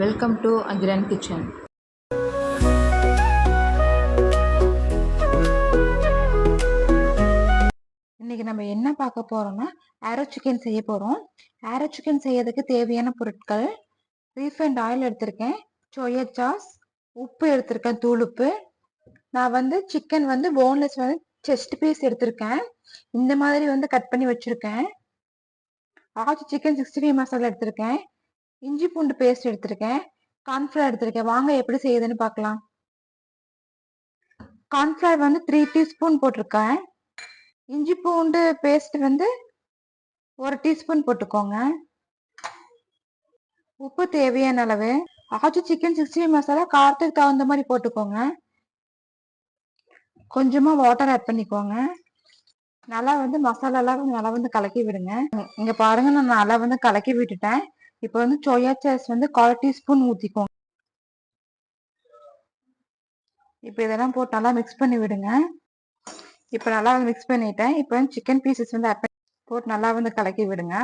Welcome to அகிரன் kitchen இன்னைக்கு நம்ம என்ன பார்க்க போறோம்னா ஆரோ சிக்கன் செய்ய போறோம். ஆரோ சிக்கன் செய்யறதுக்கு தேவையான பொருட்கள் ரீஃபைண்ட் ஆயில் எடுத்திருக்கேன் சோயா சாஸ் உப்பு எடுத்திருக்கேன் தூளுப்பு. நான் வந்து சிக்கன் வந்து போன்லெஸ் வந்து செஸ்ட் பீஸ் எடுத்திருக்கேன். இந்த மாதிரி வந்து கட் பண்ணி வச்சிருக்கேன். ஆச்சு சிக்கன் சிக்ஸ்டி ஃபைவ் மசாலா எடுத்திருக்கேன். இஞ்சி பூண்டு பேஸ்ட் எடுத்திருக்கேன். கார்ன்ஃப்ளவர் எடுத்திருக்கேன். வாங்க எப்படி செய்யுதுன்னு பார்க்கலாம். கார்ன்ஃப்ளவர் வந்து த்ரீ டீஸ்பூன் போட்டிருக்கேன். இஞ்சி பூண்டு பேஸ்ட் வந்து ஒரு டீஸ்பூன் போட்டுக்கோங்க. உப்பு தேவையான அளவு. ஆச்சி சிக்கன் சிக்ஸ்டி மசாலா காரத்துக்கு தகுந்த மாதிரி போட்டுக்கோங்க. கொஞ்சமா வாட்டர் ஆட் பண்ணிக்கோங்க. நல்லா வந்து மசாலாலாம் நல்லா வந்து கலக்கி விடுங்க. இங்க பாருங்க நான் நல்லா வந்து கலக்கி விட்டுட்டேன். இப்போ வந்து சோயா சாஸ் வந்து கால் டீஸ்பூன் ஊத்திக்கோங்க. இப்போ இதெல்லாம் போட்டு நல்லா மிக்ஸ் பண்ணி விடுங்க. இப்போ நல்லா வந்து மிக்ஸ் பண்ணிட்டேன். இப்போ வந்து சிக்கன் பீசஸ் வந்து போட்டு நல்லா வந்து கலக்கி விடுங்க.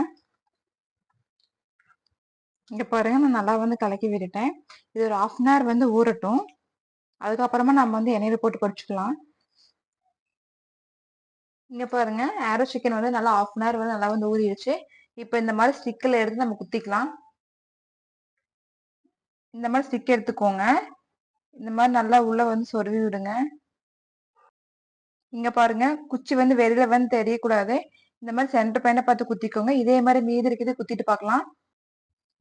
இங்க பாருங்க நான் நல்லா வந்து கலக்கி விட்டுட்டேன். இது ஒரு ஆஃப் அன் ஹவர் வந்து ஊறட்டும். அதுக்கப்புறமா நம்ம வந்து எண்ணெயில போட்டு பொடிச்சுக்கலாம் இங்க பாருங்க ஆரோ சிக்கன் வந்து நல்லா ஆஃப் அன் ஹவர் வந்து நல்லா வந்து ஊறிடுச்சு. இப்போ இந்த மாதிரி ஸ்டிக்கில் எடுத்து நம்ம குத்திக்கலாம். இந்த மாதிரி ஸ்டிக் எடுத்துக்கோங்க. இந்த மாதிரி நல்லா உள்ளே வந்து சொருவி விடுங்க. இங்கே பாருங்க குச்சி வந்து வெளியில் வந்து தெரியக்கூடாது. இந்த மாதிரி சென்டர் பையனை பார்த்து குத்திக்கோங்க. இதே மாதிரி மீதி இருக்குது குத்திட்டு பார்க்கலாம்.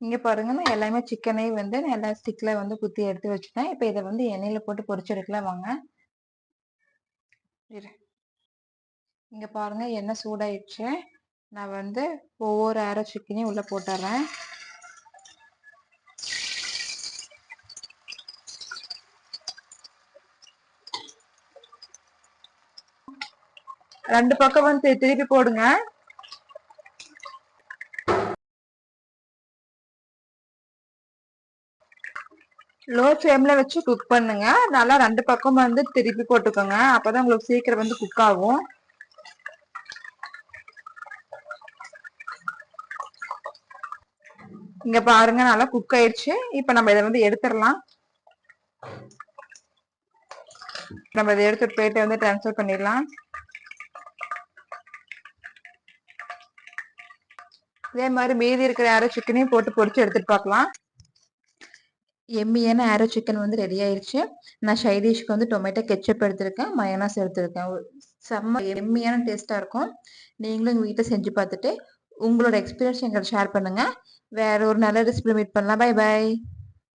இங்கே பாருங்க நான் எல்லாமே சிக்கனையும் வந்து நான் எல்லா ஸ்டிக்கில் வந்து குத்தி எடுத்து வச்சுட்டேன். இப்போ இதை வந்து எண்ணெயில் போட்டு பொரிச்சு எடுக்கலாம் வாங்க. இங்கே இங்க பாருங்க எண்ணெய் சூடாயிடுச்சு. நான் வந்து ஒவ்வொரு ஆரோ சிக்கனையும் உள்ள போட்டுறேன். ரெண்டு பக்கம் வந்து திருப்பி போடுங்க. லோ ஃப்ளேம்ல வச்சு குக் பண்ணுங்க. நல்லா ரெண்டு பக்கம் வந்து திருப்பி போட்டுக்கோங்க. அப்பதான் உங்களுக்கு சீக்கிரம் வந்து குக் ஆகும். இங்க பாருங்க நல்லா குக் ஆயிடுச்சு. இப்ப நம்ம இதை வந்து எடுத்துடலாம். நம்ம இதை எடுத்து பிளேட்டை வந்து டிரான்ஸ்ஃபர் பண்ணிடலாம். இதே மாதிரி மீதி இருக்கிற ஏரோ சிக்கனையும் போட்டு பொரிச்சு எடுத்துட்டு பார்க்கலாம். எம்மியான ஆரோ சிக்கன் வந்து ரெடி ஆயிருச்சு நான் சைடிஷ்க்கு வந்து டொமேட்டோ கெச்சப் எடுத்திருக்கேன். மயோனாஸ் எடுத்திருக்கேன். செம்ம எம்மியான டேஸ்டா இருக்கும். நீங்களும் எங்க வீட்டில் செஞ்சு பார்த்துட்டு உங்களோட எக்ஸ்பீரியன்ஸ் எங்களை ஷேர் பண்ணுங்க. வேற ஒரு நல்ல ரெசிபி மீட் பண்ணலாம். Bye bye